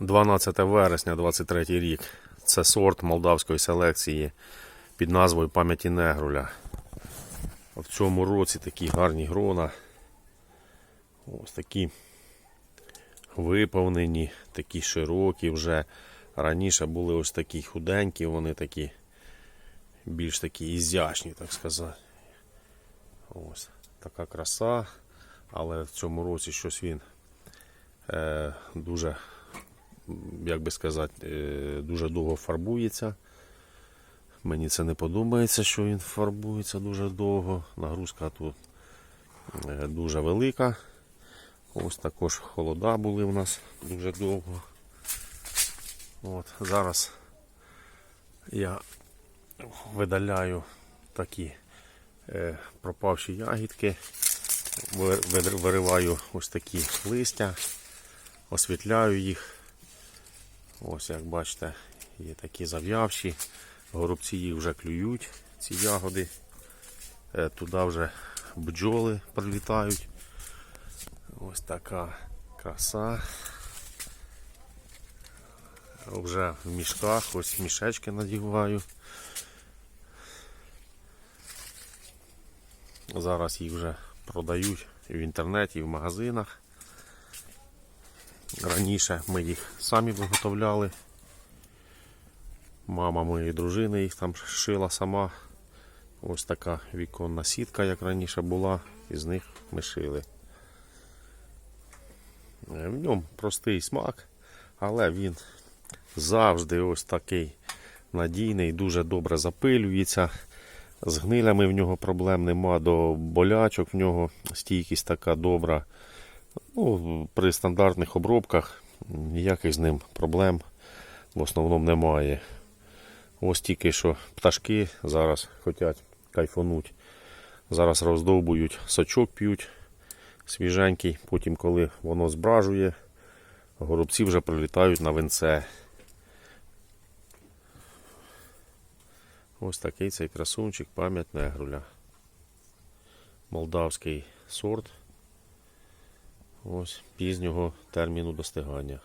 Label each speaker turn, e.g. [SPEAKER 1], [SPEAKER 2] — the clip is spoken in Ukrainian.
[SPEAKER 1] 12 вересня 23 рік. Це сорт молдавської селекції під назвою Пам'яті Негруля. В цьому році такі гарні грона. Ось такі виповнені, такі широкі вже. Раніше були ось такі худенькі, вони такі більш такі ізящні, так сказати. Ось така краса. Але в цьому році щось він е, дуже, як би сказати, е, дуже довго фарбується. Мені це не подобається, що він фарбується дуже довго. Нагрузка тут е, дуже велика. Ось також холода були в нас дуже довго. От, зараз я видаляю такі е, пропавші ягідки, вириваю ось такі листя, освітляю їх. Ось як бачите, є такі зав'явші. Горобці їх вже клюють, ці ягоди. Е, Туди вже бджоли прилітають. Ось така краса. Вже в мішках, ось мішечки надіваю. Зараз їх вже продають в інтернеті, і в магазинах. Раніше ми їх самі виготовляли. Мама моєї дружини їх там шила сама. Ось така віконна сітка, як раніше була, і з них ми шили. Е, В ньому простий смак, але він завжди ось такий надійний, дуже добре запилюється. З гнилями в нього проблем нема, до болячок в нього стійкість така добра. Ну, при стандартних обробках ніяких з ним проблем в основному немає. Ось тільки що пташки зараз хочуть кайфануть. Зараз роздовбують, сочок п'ють свіженький, потім, коли воно збражує, горобці вже прилітають на венце. Ось такий цей красунчик, пам'ять негруля. Молдавський сорт. Ось пізнього терміну достигання.